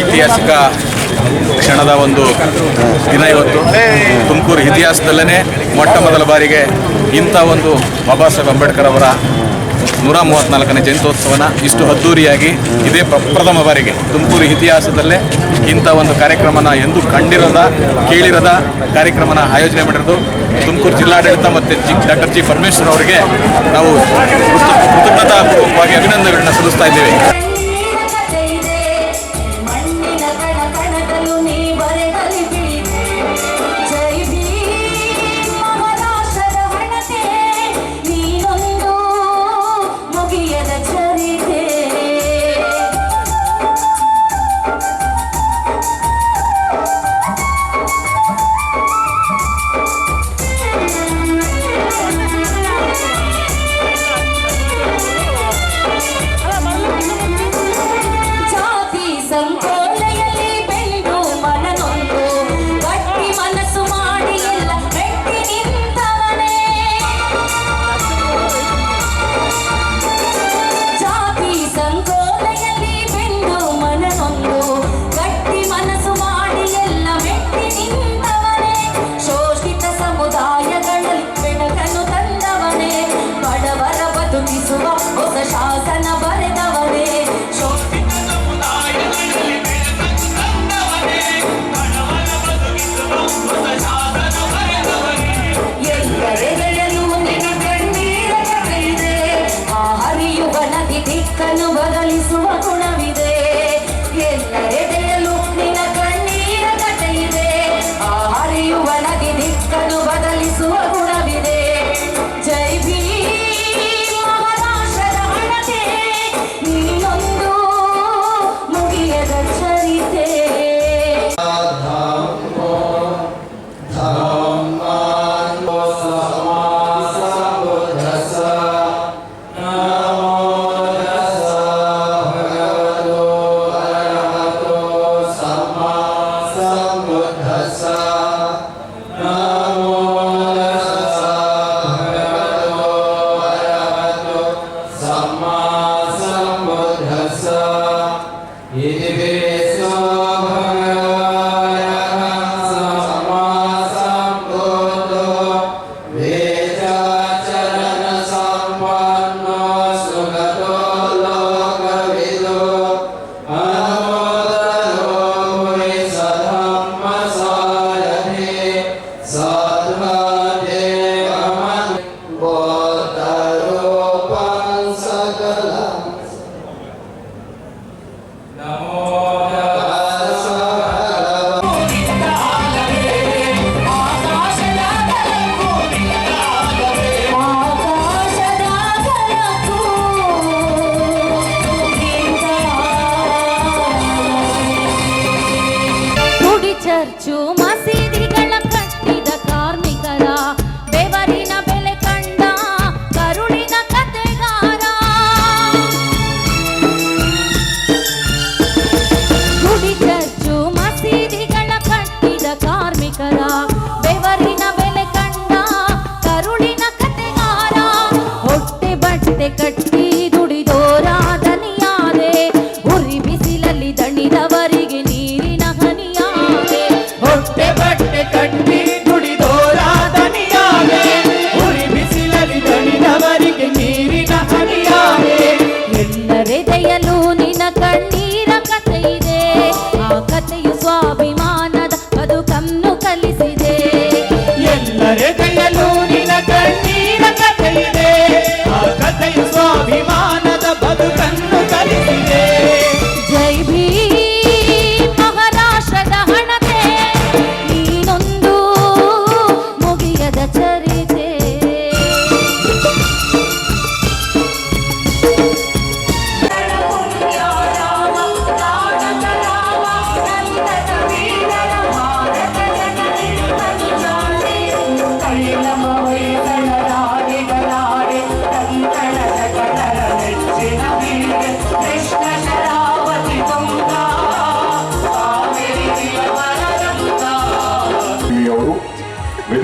ಐತಿಹಾಸಿಕ ಕ್ಷಣದ ಒಂದು ದಿನ ಇವತ್ತು. ತುಮಕೂರು ಇತಿಹಾಸದಲ್ಲೇ ಮೊಟ್ಟ ಮೊದಲ ಬಾರಿಗೆ ಇಂಥ ಒಂದು ಬಾಬಾ ಸಾಹೇಬ್ ಅಂಬೇಡ್ಕರ್ ಅವರ ನೂರ ಮೂವತ್ತ್ನಾಲ್ಕನೇ ಜಯಂತ್ಯೋತ್ಸವನ ಇಷ್ಟು ಅದ್ದೂರಿಯಾಗಿ ಇದೇ ಪ್ರಪ್ರಥಮ ಬಾರಿಗೆ ತುಮಕೂರು ಇತಿಹಾಸದಲ್ಲೇ ಇಂಥ ಒಂದು ಕಾರ್ಯಕ್ರಮನ ಎಂದು ಕಂಡಿರದ, ಕೇಳಿರದ ಕಾರ್ಯಕ್ರಮನ ಆಯೋಜನೆ ಮಾಡಿರೋದು ತುಮಕೂರು ಜಿಲ್ಲಾಡಳಿತ ಮತ್ತು ಜಿ, ಡಾಕ್ಟರ್ ಜಿ ಪರಮೇಶ್ವರ್ ಅವರಿಗೆ ನಾವು ಕೃತಜ್ಞತಾಪೂರ್ವಕವಾಗಿ ಅಭಿನಂದನೆಗಳನ್ನ ಸಲ್ಲಿಸ್ತಾ ಇದ್ದೇವೆ.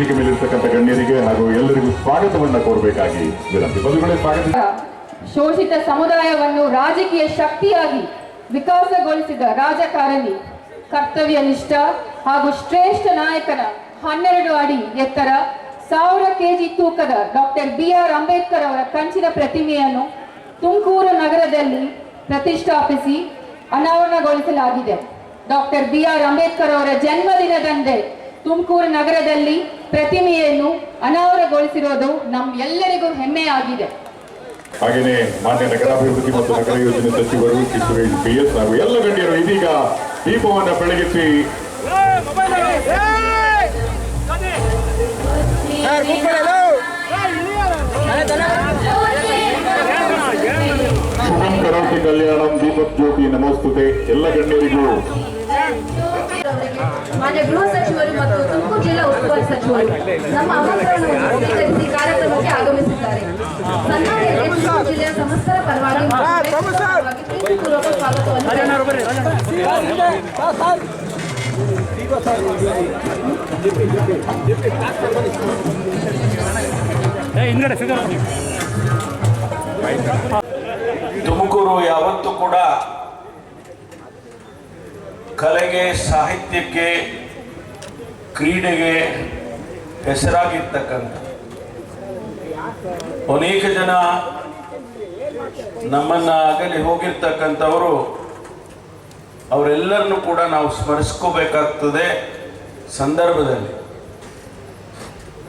ವೇದಿಕೆ ಮೇಲಿರ್ತಕ್ಕಂಥ ಗಣ್ಯರಿಗೆ ಹಾಗೂ ಎಲ್ಲರಿಗೂ ಸ್ವಾಗತವನ್ನ ಕೋರಬೇಕಾಗಿ ವಿನಂತಿ. ಸ್ವಾಗತ. ಶೋಷಿತ ಸಮುದಾಯವನ್ನು ರಾಜಕೀಯ ಶಕ್ತಿಯಾಗಿ ವಿಕಾಸಗೊಳಿಸಿದ ರಾಜಕಾರಣಿ ಕರ್ತವ್ಯನಿಷ್ಠ ಹಾಗೂ ಶ್ರೇಷ್ಠ ನಾಯಕನ ಹನ್ನೆರಡು ಅಡಿ ಎತ್ತರ ಸಾವಿರ ಕೆಜಿ ತೂಕದ ಡಾಕ್ಟರ್ ಬಿ ಆರ್ ಅಂಬೇಡ್ಕರ್ ಅವರ ಕಂಚಿನ ಪ್ರತಿಮೆಯನ್ನು ತುಮಕೂರು ನಗರದಲ್ಲಿ ಪ್ರತಿಷ್ಠಾಪಿಸಿ ಅನಾವರಣಗೊಳಿಸಲಾಗಿದೆ. ಡಾಕ್ಟರ್ ಬಿ ಆರ್ ಅಂಬೇಡ್ಕರ್ ಅವರ ಜನ್ಮದಿನದಂದೇ ತುಮಕೂರು ನಗರದಲ್ಲಿ ಪ್ರತಿಮೆಯನ್ನು ಅನಾವರಣಗೊಳಿಸಿರೋದು ನಮ್ಮೆಲ್ಲರಿಗೂ ಹೆಮ್ಮೆಯಾಗಿದೆ. ಹಾಗೆಯೇ ಮಾನ್ಯ ನಗರಾಭಿವೃದ್ಧಿ ಮತ್ತು ನಗರ ಯೋಜನೆ ಸಚಿವರು ಕಿಶೋರೇಶ್ ಬಿ ಎಸ್ ಎಲ್ಲ ಗಣ್ಯರು ಇದೀಗ ದೀಪವನ್ನು ಬೆಳಗಿಸಿ. ಶುಭಂ ಕಲ್ಯಾಣಂ ದೀಪಕ್ ಜ್ಯೋತಿ ನಮೋಸ್ತುತೆ. ಎಲ್ಲ ಗಣ್ಯರಿಗೂ ಮಾನ್ಯ ಗೃಹ ಸಚಿವರು ಮತ್ತು ತುಮಕೂರು ಜಿಲ್ಲಾ ಉಸ್ತುವಾರಿ ಸಚಿವರು ನಮ್ಮ ಆಮಂತ್ರಣವನ್ನು ಸ್ವೀಕರಿಸಿ ಕಾರ್ಯಕ್ರಮಕ್ಕೆ ಆಗಮಿಸಿದ್ದಾರೆ. ತುಮಕೂರು ಜಿಲ್ಲೆಯ ಸಮಸ್ತರ ಪರವಾಗಿ ಪ್ರೀತಿಪೂರ್ವಕ ಸ್ವಾಗತವನ್ನು ತುಮಕೂರು ಯಾವತ್ತೂ ಕೂಡ ಕಲೆಗೆ, ಸಾಹಿತ್ಯಕ್ಕೆ, ಕ್ರೀಡೆಗೆ ಹೆಸರಾಗಿರ್ತಕ್ಕಂಥ ಅನೇಕ ಜನ ನಮ್ಮನ್ನ ಅಗಲಿ ಹೋಗಿರ್ತಕ್ಕಂಥವರು, ಅವರೆಲ್ಲರನ್ನು ಕೂಡ ನಾವು ಸ್ಮರಿಸ್ಕೋಬೇಕಾಗ್ತದೆ ಸಂದರ್ಭದಲ್ಲಿ.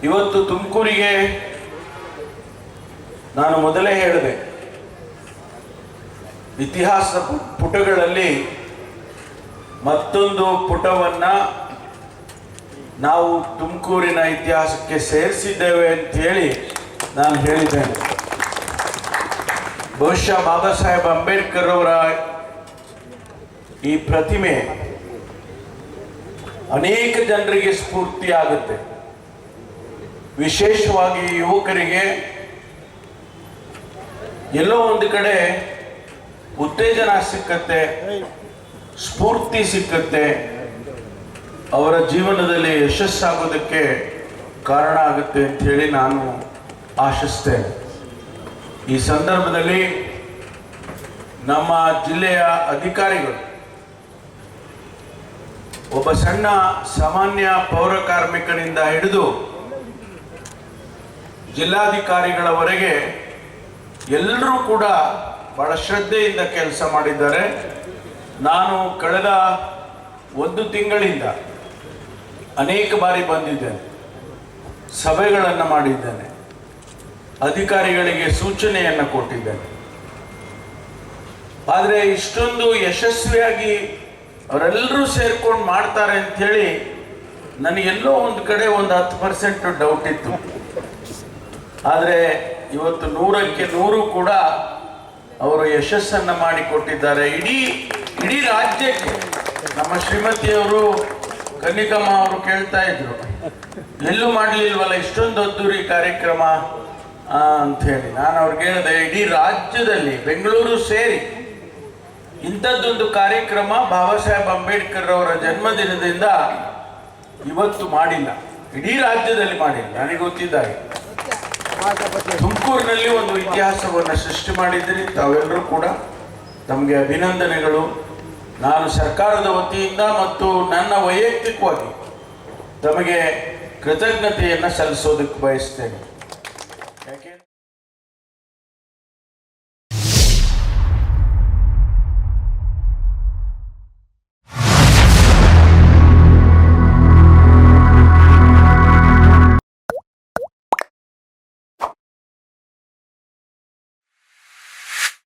ಇವತ್ತು ತುಮಕೂರಿಗೆ ನಾನು ಮೊದಲೇ ಹೇಳಿದೆ, ಇತಿಹಾಸ ಪುಟಗಳಲ್ಲಿ ಮತ್ತೊಂದು ಪುಟವನ್ನ ನಾವು ತುಮಕೂರಿನ ಇತಿಹಾಸಕ್ಕೆ ಸೇರಿಸಿದ್ದೇವೆ ಅಂತ ಹೇಳಿ ನಾನು ಹೇಳಿದ್ದೇನೆ. ಬಹುಶಃ ಬಾಬಾ ಸಾಹೇಬ್ ಅಂಬೇಡ್ಕರ್ ಅವರ ಈ ಪ್ರತಿಮೆ ಅನೇಕ ಜನರಿಗೆ ಸ್ಫೂರ್ತಿ ಆಗುತ್ತೆ. ವಿಶೇಷವಾಗಿ ಯುವಕರಿಗೆ ಎಲ್ಲೋ ಒಂದು ಕಡೆ ಉತ್ತೇಜನ ಸಿಕ್ಕತ್ತೆ ಸ್ಫೂರ್ತಿ ಸಿಕ್ಕತ್ತೆ. ಅವರ ಜೀವನದಲ್ಲಿ ಯಶಸ್ಸಾಗೋದಕ್ಕೆ ಕಾರಣ ಆಗುತ್ತೆ ಅಂತ ಹೇಳಿ ನಾನು ಆಶಿಸ್ತೇನೆ. ಈ ಸಂದರ್ಭದಲ್ಲಿ ನಮ್ಮ ಜಿಲ್ಲೆಯ ಅಧಿಕಾರಿಗಳು, ಒಬ್ಬ ಸಣ್ಣ ಸಾಮಾನ್ಯ ಪೌರ ಕಾರ್ಮಿಕನಿಂದ ಹಿಡಿದು ಜಿಲ್ಲಾಧಿಕಾರಿಗಳವರೆಗೆ ಎಲ್ಲರೂ ಕೂಡ ಬಹಳ ಶ್ರದ್ಧೆಯಿಂದ ಕೆಲಸ ಮಾಡಿದ್ದಾರೆ. ನಾನು ಕಳೆದ ಒಂದು ತಿಂಗಳಿಂದ ಅನೇಕ ಬಾರಿ ಬಂದಿದ್ದೇನೆ. ಸಭೆಗಳನ್ನು ಮಾಡಿದ್ದೇನೆ. ಅಧಿಕಾರಿಗಳಿಗೆ ಸೂಚನೆಯನ್ನು ಕೊಟ್ಟಿದ್ದೇನೆ. ಆದರೆ ಇಷ್ಟೊಂದು ಯಶಸ್ವಿಯಾಗಿ ಅವರೆಲ್ಲರೂ ಸೇರ್ಕೊಂಡು ಮಾಡ್ತಾರೆ ಅಂಥೇಳಿ ನನಗೆಲ್ಲೋ ಒಂದು ಕಡೆ ಒಂದು ಹತ್ತು ಪರ್ಸೆಂಟ್ ಡೌಟ್ ಇತ್ತು. ಆದರೆ ಇವತ್ತು ನೂರಕ್ಕೆ ನೂರು ಕೂಡ ಅವರು ಯಶಸ್ಸನ್ನು ಮಾಡಿಕೊಟ್ಟಿದ್ದಾರೆ. ಇಡೀ ಇಡೀ ರಾಜ್ಯಕ್ಕೆ ನಮ್ಮ ಶ್ರೀಮತಿಯವರು ಕನ್ನಿಕಮ್ಮ ಅವರು ಕೇಳ್ತಾ ಇದ್ರು. ಎಲ್ಲೂ ಮಾಡಲಿಲ್ವಲ್ಲ, ಇಷ್ಟೊಂದು ಅದ್ದೂರಿ ಕಾರ್ಯಕ್ರಮ ಅಂತ ಹೇಳಿ ನಾನು ಅವ್ರಿಗೆ ಹೇಳಿದೆ, ಇಡೀ ರಾಜ್ಯದಲ್ಲಿ ಬೆಂಗಳೂರು ಸೇರಿ ಇಂಥದ್ದೊಂದು ಕಾರ್ಯಕ್ರಮ ಬಾಬಾ ಸಾಹೇಬ್ ಅಂಬೇಡ್ಕರ್ ಅವರ ಜನ್ಮದಿನದಿಂದ ಇವತ್ತು ಮಾಡಿಲ್ಲ. ಇಡೀ ರಾಜ್ಯದಲ್ಲಿ ಮಾಡಿಲ್ಲ, ನನಗೆ ಗೊತ್ತಿದ್ದಾರೆ. ತುಮಕೂರಿನಲ್ಲಿ ಒಂದು ಇತಿಹಾಸವನ್ನು ಸೃಷ್ಟಿ ಮಾಡಿದ್ರಿ, ತಾವೆಲ್ಲರೂ ಕೂಡ. ತಮಗೆ ಅಭಿನಂದನೆಗಳು. ನಾನು ಸರ್ಕಾರದ ವತಿಯಿಂದ ಮತ್ತು ನನ್ನ ವೈಯಕ್ತಿಕವಾಗಿ ತಮಗೆ ಕೃತಜ್ಞತೆಯನ್ನು ಸಲ್ಲಿಸೋದಕ್ಕೆ ಬಯಸ್ತೇನೆ.